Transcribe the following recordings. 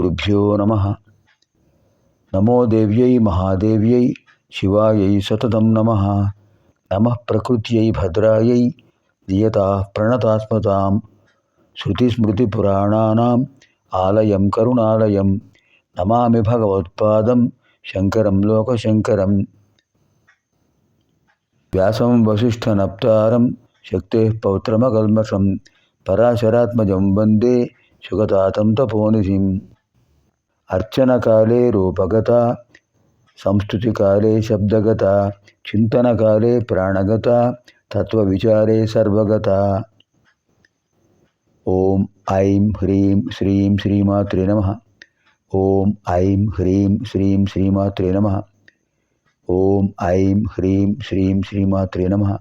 ஸ்ரீகுருப்போ நம நமோ தேவியை மகாதேவியை சிவாயை சததம் நம நம பிரகிருத்தியை பதிராயை நியதா பிரணதாத்மதாம் ஸ்ருதிஸ்மிருதிபுராணானாம் ஆலயம் கருணாலயம் நமாமி பகவத்பாதம் சங்கரம் லோகசங்கரம் வியாசம் வசிஷ்டனப்தாரம் சக்தே பௌத்திரமகல்மஷம் பராசராத்மஜம் வந்தே சுகதாதம் தபோனிதிம் अर्चन काले रूपगता संस्तुति काले शब्दगता चिंतन काले प्राणगता तत्व विचारे सर्वगता। ओम ऐं ह्रीं श्रीं श्रीमात्रे नमः। ओम ऐं ह्रीं श्रीं श्रीमात्रे नमः। ओम ऐं ह्रीं श्रीं श्रीमात्रे नमः।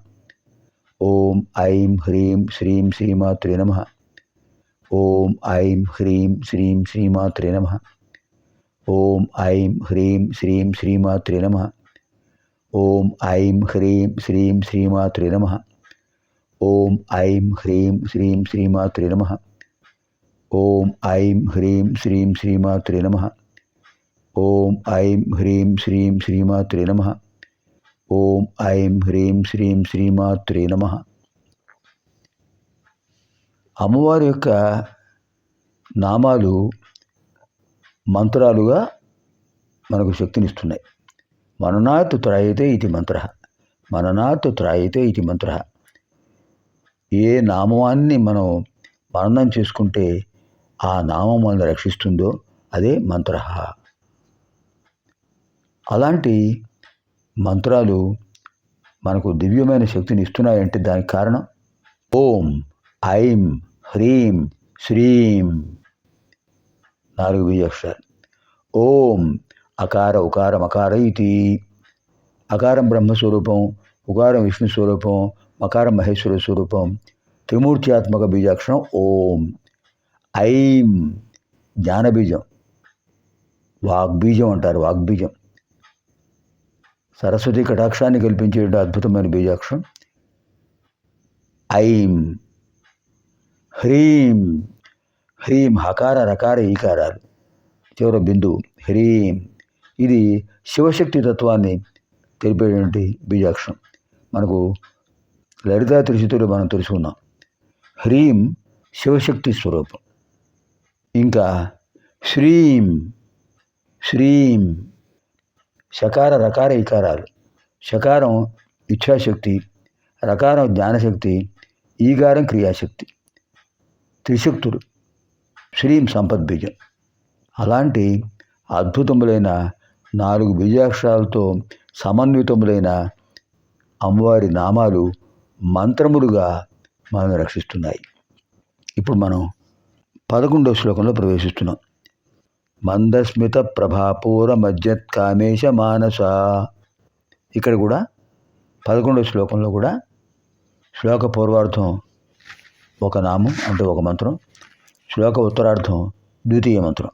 ओम ऐं ह्रीं श्रीं श्रीमात्रे नमः। ओम ऐं ह्रीं श्रीं श्रीमात्रे नमः। ఓం ఐం హ్రీం శ్రీం శ్రీమాత్రే నమ. ఓం ఐం హ్రీం శ్రీం శ్రీమాత్రే నమ. ఓం ఐం హ్రీం శ్రీం శ్రీమాత్రే నమ. ఓం ఐం హ్రీం శ్రీం శ్రీమాత్రే నమ. ఓం ఐం హ్రీం శ్రీం శ్రీమాత్రే నమ. ఓం ఐం హ్రీం శ్రీం శ్రీమాత్రే నమ. అమ్మవారి యొక్క నామాలు మంత్రాలుగా మనకు శక్తినిస్తున్నాయి. మననాత్ త్రాయితే ఇది మంత్ర. మననాత్ త్రాయితే ఇది మంత్ర. ఏ నామాన్ని మనం మననం చేసుకుంటే ఆ నామం మనల్ని రక్షిస్తుందో అదే మంత్ర. అలాంటి మంత్రాలు మనకు దివ్యమైన శక్తిని ఇస్తున్నాయంటే దానికి కారణం ఓం ఐం హ్రీం శ్రీం. నాలుగు బీజాక్షరాలు ఓం అకార ఉకార మకార ఇది అకారం బ్రహ్మస్వరూపం ఉకారం విష్ణు స్వరూపం మకారం మహేశ్వర స్వరూపం త్రిమూర్త్యాత్మక బీజాక్షరం ఓం. ఐం జ్ఞానబీజం. వాగ్బీజం అంటారు వాగ్బీజం. సరస్వతి కటాక్షాన్ని కల్పించే అద్భుతమైన బీజాక్షరం. ఐం హ్రీం హ్రీం హకార రకార ఈకారాలు. చివర బిందువు హ్రీం. ఇది శివశక్తి తత్వాన్ని తెలిపేటువంటి బీజాక్షరం. మనకు లలితా త్రిశుతులు మనం తెలుసుకున్నాం. హ్రీం శివశక్తి స్వరూపం. ఇంకా శ్రీం శ్రీం. శకార రకార ఇకారాలు శకారం ఇచ్ఛాశక్తి రకారం జ్ఞానశక్తి ఈకారం క్రియాశక్తి. త్రిశక్తుడు. శ్రీం సంపద్బీజం అలాంటి అద్భుతములైన నాలుగు బీజాక్షరాలతో సమన్వితములైన అమ్మవారి నామాలు మంత్రములుగా మనల్ని రక్షిస్తున్నాయి. ఇప్పుడు మనం పదకొండవ శ్లోకంలో ప్రవేశిస్తున్నాం. మందస్మిత ప్రభాపూర మధ్యత్ కామేశ మానస. ఇక్కడ కూడా పదకొండవ శ్లోకంలో కూడా శ్లోక పూర్వార్థం ఒక నామం అంటే ఒక మంత్రం శ్లోక ఉత్తరార్థం ద్వితీయ మంత్రం.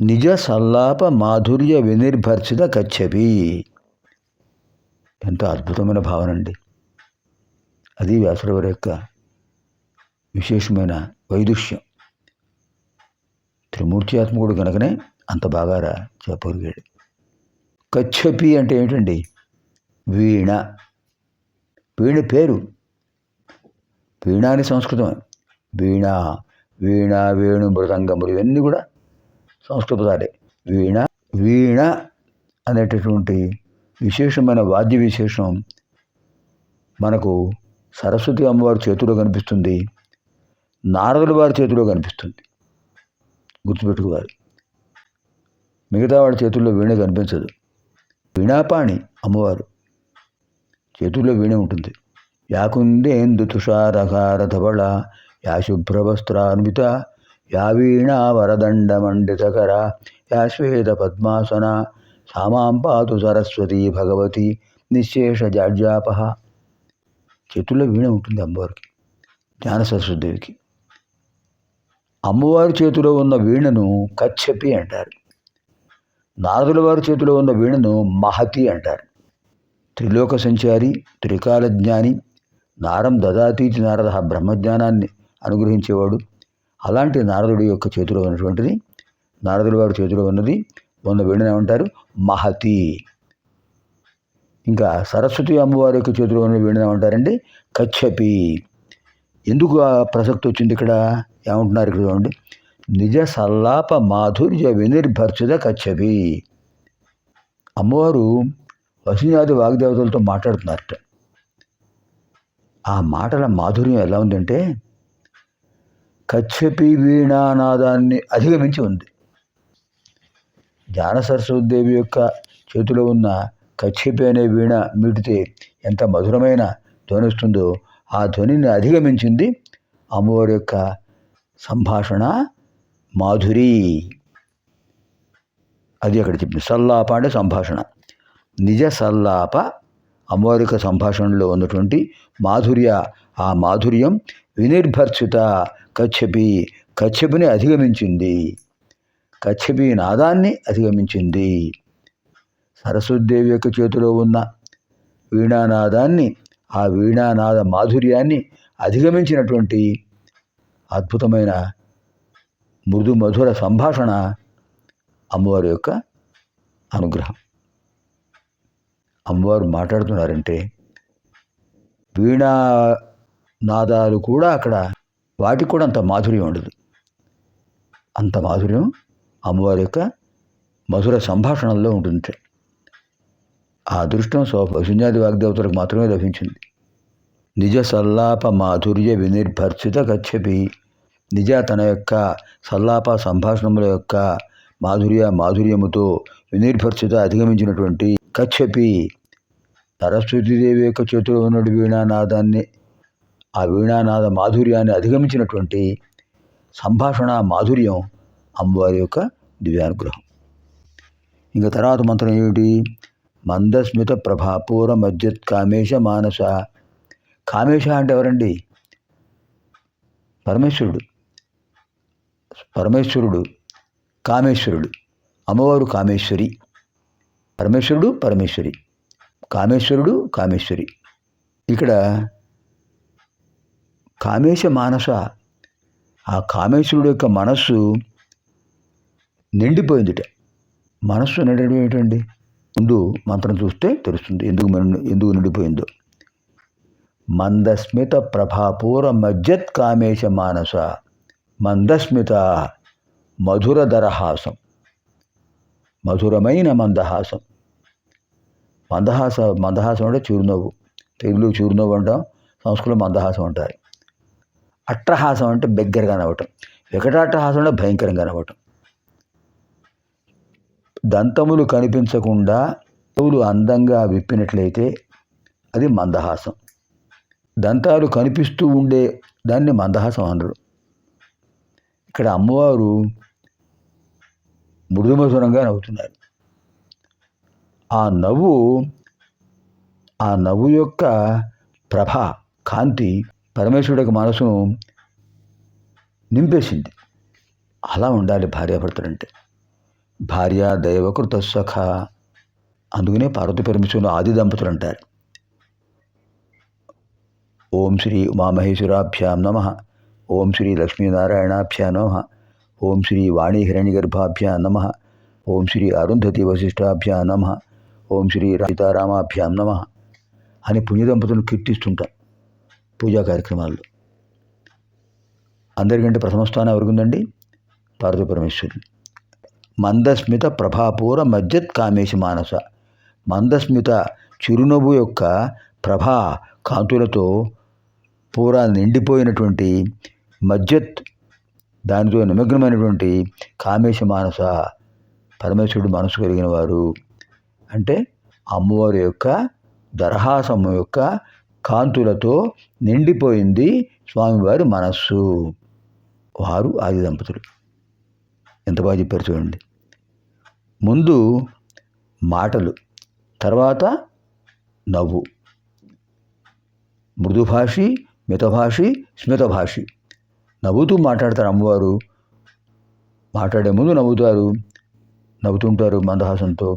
నిజ సల్లాప మాధుర్య వినిర్భర్చిత కచ్చపి ఎంత అద్భుతమైన భావన అండి. అది వ్యాసులవారి యొక్క విశేషమైన వైదుష్యం. త్రిమూర్త్యాత్మకుడు కనుకనే అంత బాగా చెప్పగలిగాడు. కచ్చపి అంటే ఏమిటండి? వీణ. వీణ పేరు వీణ అని సంస్కృతం వీణ వీణ వేణు మృదంగములు ఇవన్నీ కూడా సంస్కృత పదాలే వీణ వీణ అనేటటువంటి విశేషమైన వాద్య విశేషం మనకు సరస్వతి అమ్మవారి చేతిలో కనిపిస్తుంది. నారదుల వారి చేతిలో కనిపిస్తుంది. గుర్తుపెట్టుకోవాలి. మిగతా వాడి చేతుల్లో వీణ కనిపించదు. వీణాపాణి అమ్మవారు చేతుల్లో వీణ ఉంటుంది. యాకుందేందు తుషారకార యా శుభ్రవస్త్రాన్విత యా వీణా వరదండమండితకర యా శ్వేత పద్మాసన సామాం పాతు సరస్వతి భగవతి నిశేష జాడ్జాప చేతుల్లో వీణ ఉంటుంది అమ్మవారికి జ్ఞాన సరస్వతిదేవికి. అమ్మవారి చేతిలో ఉన్న వీణను కచ్చపి అంటారు. నారదుల వారి చేతిలో ఉన్న వీణను మహతి అంటారు. త్రిలోక సంచారి త్రికాల జ్ఞాని నారం దదాతీతి నారద బ్రహ్మజ్ఞానాన్ని అనుగ్రహించేవాడు. అలాంటి నారదుడి యొక్క చేతిలో ఉన్నటువంటిది నారదుడి వారి చేతిలో ఉన్నది వంద వీణను ఏమంటారు? మహతి. ఇంకా సరస్వతి అమ్మవారి యొక్క చేతిలో ఉన్న వీణను ఏమంటారండి? కచ్చపి ఎందుకు ఆ ప్రసక్తి వచ్చింది ఇక్కడ? ఏమంటున్నారు ఇక్కడ చూడండి. నిజ సల్లాప మాధుర్య వినిర్భర్చిత కచ్చపి అమ్మవారు వసునాది వాగ్దేవతలతో మాట్లాడుతున్నారట. ఆ మాటల మాధుర్యం ఎలా ఉందంటే కచ్చపి వీణానాదాన్ని అధిగమించి ఉంది. జ్ఞాన సరస్వతిదేవి యొక్క చేతిలో ఉన్న కచ్చపి అనే వీణ మీటితే ఎంత మధురమైన ధ్వని వస్తుందో ఆ ధ్వనిని అధిగమించింది అమ్మవారి యొక్క సంభాషణ మాధురి. అది అక్కడ చెప్పింది. సల్లాప అంటే సంభాషణ. నిజ సల్లాప అమ్మవారి యొక్క సంభాషణలో ఉన్నటువంటి మాధుర్య ఆ మాధుర్యం వినిర్భర్చిత కచ్చపి కచ్చపిని అధిగమించింది. కచ్చపి నాదాన్ని అధిగమించింది. సరస్వతిదేవి యొక్క చేతిలో ఉన్న వీణానాదాన్ని ఆ వీణానాద మాధుర్యాన్ని అధిగమించినటువంటి అద్భుతమైన మృదు మధుర సంభాషణ అమ్మవారి యొక్క అనుగ్రహం. అమ్మవారు మాట్లాడుతున్నారంటే వీణా నాదాలు కూడా అక్కడ వాటికి కూడా అంత మాధుర్యం ఉండదు. అంత మాధుర్యం అమ్మవారి యొక్క మధుర సంభాషణల్లో ఉంటుంది ఆ అదృష్టం సో వాగ్దేవతలకు మాత్రమే లభించింది. నిజ సల్లాప మాధుర్య వినిర్భర్చిత కచ్చపి నిజ తన యొక్క సల్లాప సంభాషణముల యొక్క మాధుర్య మాధుర్యముతో వినిర్భర్చిత అధిగమించినటువంటి కచ్చపి సరస్వతీదేవి యొక్క చేతిలో ఉన్న వీణానాదాన్ని ఆ వీణానాద మాధుర్యాన్ని అధిగమించినటువంటి సంభాషణ మాధుర్యం అమ్మవారి యొక్క దివ్యానుగ్రహం. ఇంకా తర్వాత మంత్రం ఏమిటి? మందస్మిత ప్రభాపూర మధ్యత్ కామేశ మానస. కామేశ అంటే ఎవరండి? పరమేశ్వరుడు. పరమేశ్వరుడు కామేశ్వరుడు. అమ్మవారు కామేశ్వరి. పరమేశ్వరుడు పరమేశ్వరి. కామేశ్వరుడు కామేశ్వరి. ఇక్కడ కామేశ మానస ఆ కామేశ్వరుడు యొక్క మనస్సు నిండిపోయిందిట. మనస్సు నిండడం ఏంటండి ముందు మంత్రం చూస్తే తెలుస్తుంది ఎందుకు ఎందుకు నిండిపోయిందో. మందస్మిత ప్రభాపూర మజ్జత్ కామేశ మానస మందస్మిత మధురధర హాసం మధురమైన మందహాసం. మందహాస మందహాసం అంటే చిరునవ్వు. తెలుగులో చిరునవ్వు అంటాం సంస్కృతం మందహాసం అంటారు. అట్టహాసం అంటే బిగ్గరగా నవ్వటం. వికటాట్టహాసం అంటే భయంకరంగా నవ్వటం. దంతములు కనిపించకుండా చెవులు అందంగా విప్పినట్లయితే అది మందహాసం. దంతాలు కనిపిస్తూ ఉండే దాన్ని మందహాసం అనరు ఇక్కడ అమ్మవారు మృదుమధురంగా నవ్వుతున్నారు. ఆ నవ్వు ఆ నవ్వు యొక్క ప్రభ కాంతి పరమేశ్వరుడి యొక్క మనసును నింపేసింది. అలా ఉండాలి భార్యాభర్తలంటే. భార్య దైవకృత సఖ అందుకనే పార్వతి పరమేశ్వరులు ఆది దంపతులు అంటారు. ఓం శ్రీ ఉమామహేశ్వరాభ్యాం నమ. ఓం శ్రీ లక్ష్మీనారాయణాభ్యాం నమ. ఓం శ్రీ వాణి హిరణ్యగర్భాభ్యాం నమ. ఓం శ్రీ అరుంధతి వశిష్ఠాభ్యా నమ. ఓం శ్రీ సీతారామాభ్యాం నమ. అని పుణ్య దంపతులను కీర్తిస్తుంటాం పూజా కార్యక్రమాల్లో. అందరికంటే ప్రథమ స్థానం ఎవరికుందండి? పార్వతీ పరమేశ్వరుని మందస్మిత ప్రభాపూర మజ్జత్ కామేశ మానస. మందస్మిత చిరునవ్వు యొక్క ప్రభా కాంతులతో పూర నిండిపోయినటువంటి మజ్జత్ దానితో నిమగ్నమైనటువంటి కామేశ మానస పరమేశ్వరుడు మనసు కలిగిన వారు. అంటే అమ్మవారి యొక్క దరహాసము యొక్క కాంతులతో నిండిపోయింది స్వామివారి మనస్సు. వారు ఆది దంపతులు. ఎంత బాగా చెప్పారు చూడండి. ముందు మాటలు తర్వాత నవ్వు. మృదుభాషి మితభాషి స్మితభాషి. నవ్వుతూ మాట్లాడతారు అమ్మవారు. మాట్లాడే ముందు నవ్వుతారు. నవ్వుతుంటారు మందహాసంతో.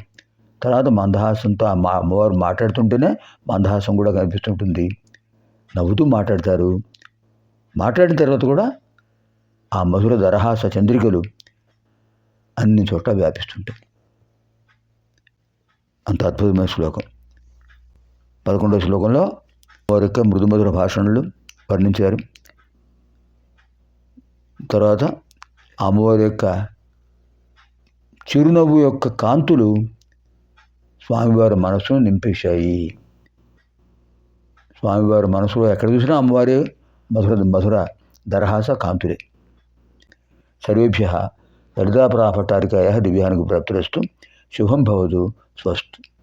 తర్వాత మందహాసంతో ఆ మా అమ్మవారు మాట్లాడుతుంటేనే మందహాసం కూడా కనిపిస్తుంటుంది. నవ్వుతూ మాట్లాడతారు. మాట్లాడిన తర్వాత కూడా ఆ మధుర దరహాస చంద్రికలు అన్ని చోట్ల వ్యాపిస్తుంటాయి. అంత అద్భుతమైన శ్లోకం. పదకొండవ శ్లోకంలో వారి యొక్క మృదుమధుర భాషణలు వర్ణించారు. తర్వాత అమ్మవారి యొక్క చిరునవ్వు యొక్క కాంతులు స్వామివారి మనసును నింపేశాయి. స్వామివారి మనసులో ఎక్కడ చూసినా అమ్మవారి మధుర మధుర దరహాస కాంతులే. సర్వేభ్య దళితాపరాపట్టారికాయ దివ్యానికి ప్రాప్తిరస్తు. శుభం భవదు స్వస్తి.